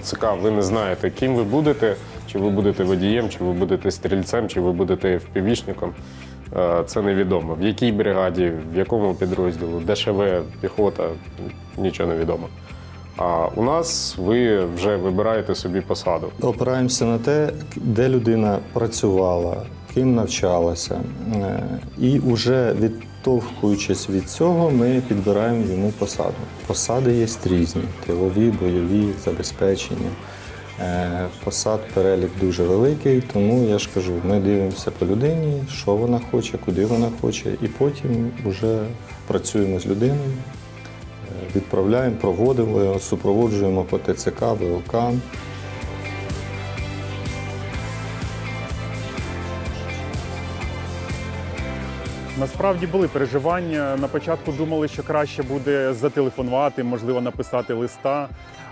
ТЦК, ви не знаєте, ким ви будете, чи ви будете водієм, чи ви будете стрільцем, чи ви будете впівішником. Е, Це невідомо. В якій бригаді, в якому підрозділу, ДШВ, піхота, нічого не відомо. А у нас ви вже вибираєте собі посаду. Опираємося на те, де людина працювала, ким навчалася. Е, І вже відтовхуючись від цього, ми підбираємо йому посаду. Посади є різні: тилові, бойові, забезпечення. Е, Посад перелік дуже великий, тому я ж кажу, ми дивимося по людині, що вона хоче, куди вона хоче, і потім вже працюємо з людиною, е, відправляємо, проводимо, супроводжуємо по ТЦК, ВЛК. Насправді були переживання. На початку думали, що краще буде зателефонувати, можливо, написати листа.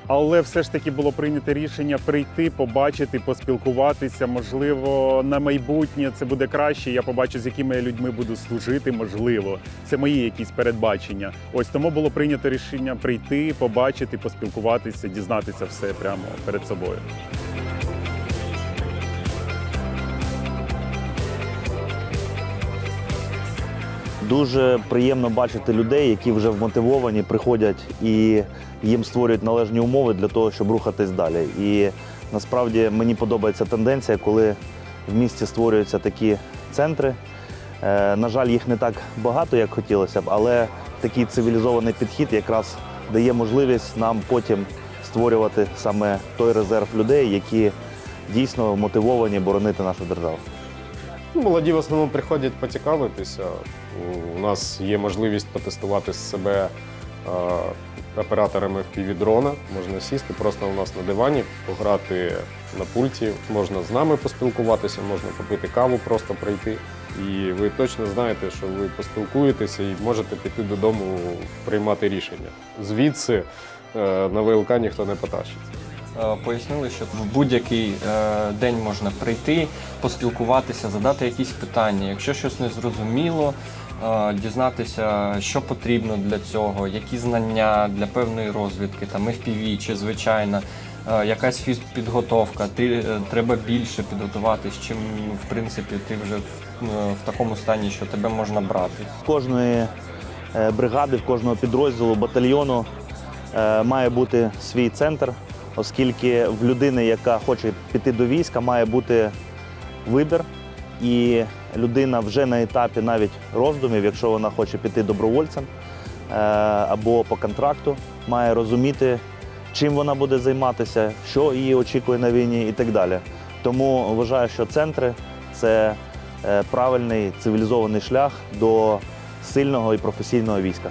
Але все ж таки було прийнято рішення прийти, побачити, поспілкуватися. Можливо, на майбутнє це буде краще. Я побачу, з якими людьми буду служити. Можливо, це мої якісь передбачення. Ось тому було прийнято рішення прийти, побачити, поспілкуватися, дізнатися все прямо перед собою. Дуже приємно бачити людей, які вже вмотивовані, приходять і їм створюють належні умови для того, щоб рухатись далі. І насправді мені подобається тенденція, коли в місті створюються такі центри. Е, На жаль, їх не так багато, як хотілося б, але такий цивілізований підхід якраз дає можливість нам потім створювати саме той резерв людей, які дійсно мотивовані боронити нашу державу. Ну, Молоді в основному приходять поцікавитися. У нас є можливість потестувати себе е, операторами впівдрона. Можна сісти просто у нас на дивані, пограти на пульті, можна з нами поспілкуватися, можна попити каву, просто прийти. І ви точно знаєте, що ви поспілкуєтеся і можете піти додому приймати рішення. Звідси е, на ВЛК ніхто не потащить. Е, Пояснили, що в будь-який е, день можна прийти, поспілкуватися, задати якісь питання. Якщо щось не зрозуміло, е, дізнатися, що потрібно для цього, які знання для певної розвідки, там FPV чи звичайна, якась фізпідготовка. Ти треба більше підготуватись, чим в принципі ти вже в, такому стані, що тебе можна брати. В кожної бригади, в кожного підрозділу, батальйону має бути свій центр, оскільки в людини, яка хоче піти до війська, має бути вибір. І людина вже на етапі навіть роздумів, якщо вона хоче піти добровольцем е, або по контракту, має розуміти, чим вона буде займатися, що її очікує на війні і так далі. Тому вважаю, що центри це е, правильний цивілізований шлях до сильного і професійного війська.